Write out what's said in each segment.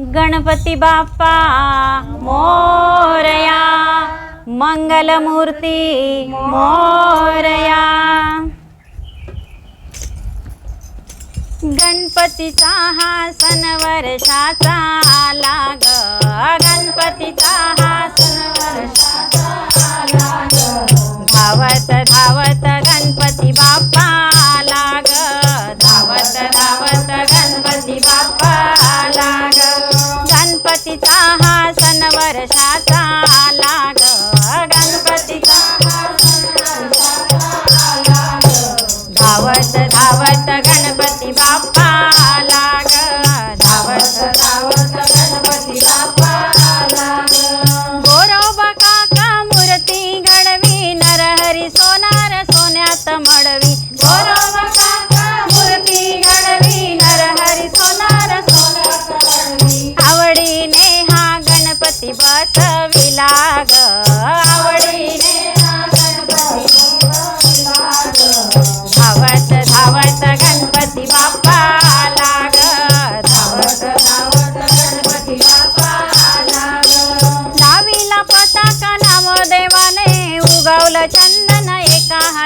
गणपती बाप्पा मोरया मंगलमूर्ती मोरया. गणपतीचा हा सण वर्षाचा आला ग. गणपतीचा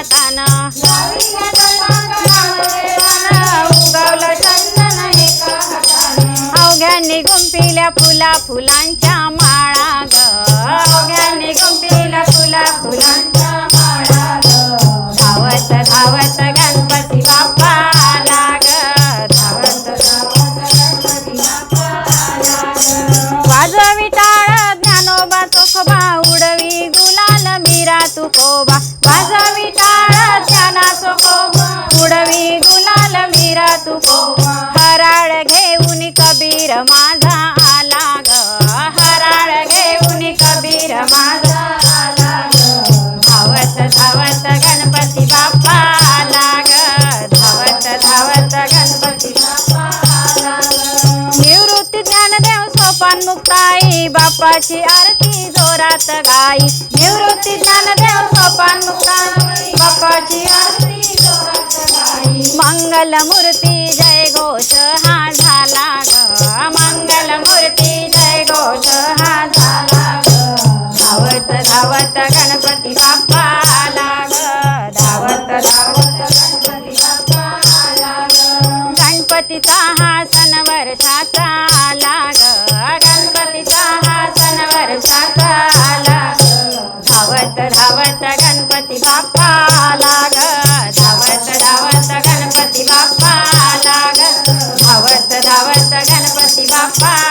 माताना उगावला चंदन फुला फुलांच्या तुको हराळ घेऊन कबीर माझा आला ग हराळ घेऊन कबीर माझा आला धावत धावत गणपती बाप्पा आला ग धावत धावत गणपती बाप्पा आला निवृत्ती ज्ञानदेव सोपान मुक्ताई बाप्पाची आरती जोरात गाई. निवृत्ती ज्ञानदेव सोपान मुक्ताई बाप्पाची आरती मंगलमूर्ती जय घोष हा झाला ग. मंगलमूर्ती जय घोष हा झाला ग. धावत धावत गणपती बाप्पा आला ग. धावत धावत गणपती बाप्पा आला ग. गणपतीचा हा सण वर्षाचा papá.